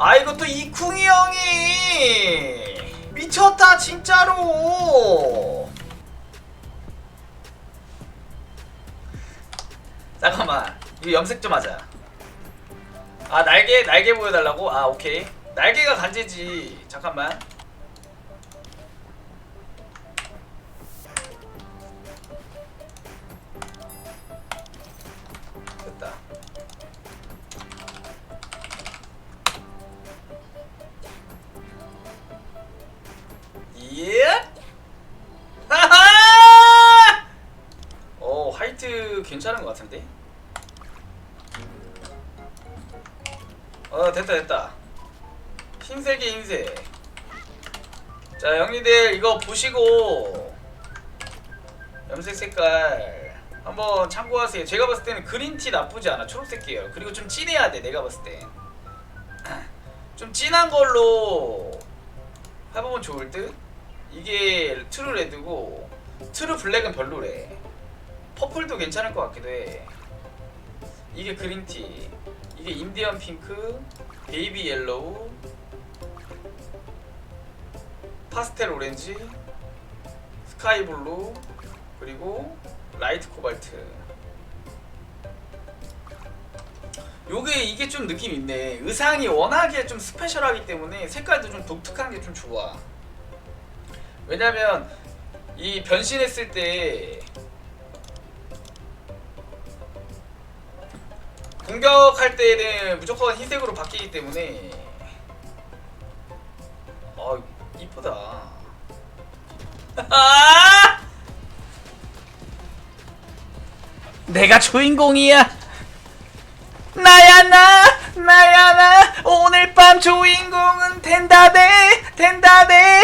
아 이것도 이쿵이 형이. 미쳤다 진짜로. 잠깐만 이거 염색 좀 하자. 아 날개 날개 보여달라고? 아 오케이. 날개가 간제지. 잠깐만 괜찮은 것 같은데? 어 됐다 됐다. 흰색이 흰색. 자 형님들 이거 보시고. 염색 색깔 한번 참고하세요. 제가 봤을 때는 그린티 나쁘지 않아 초록색 계열 그리고 좀 진해야 돼 내가 봤을 땐좀 진한 걸로 해보면 좋을 듯? 이게 트루 레드고 트루 블랙은 별로래 퍼플도 괜찮을 것 같기도 해. 이게 그린티. 이게 인디언 핑크 베이비 옐로우 파스텔 오렌지 스카이 블루 그리고 라이트 코발트. 요게 이게 좀 느낌 있네. 의상이 워낙에 좀 스페셜하기 때문에 색깔도 좀 독특한 게 좀 좋아. 왜냐면 이 변신했을 때 공격할 때는 무조건 흰색으로 바뀌기 때문에. 아 이쁘다. 내가 주인공이야. 나야 나 나야 나. 오늘 밤 주인공은 된다네 된다네